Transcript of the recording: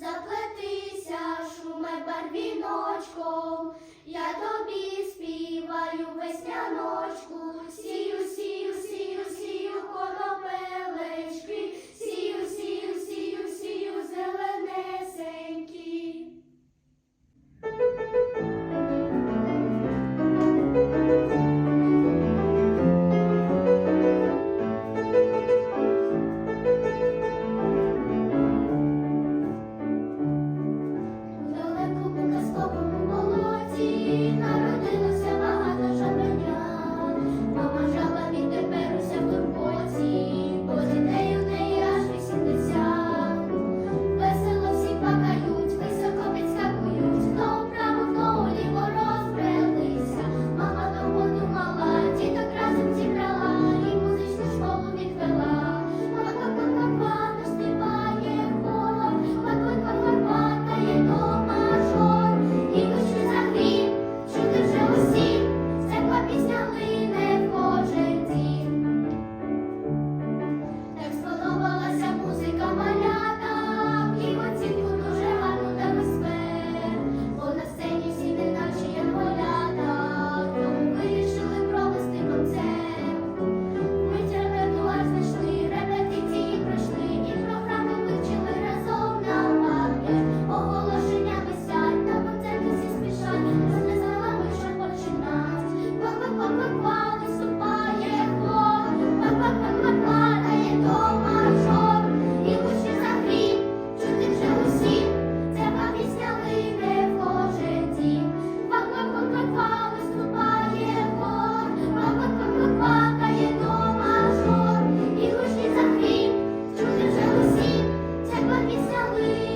заплетися, шумай барвіночком, я тобі співаю весняночку, сію, сію, сію, сію. після ви.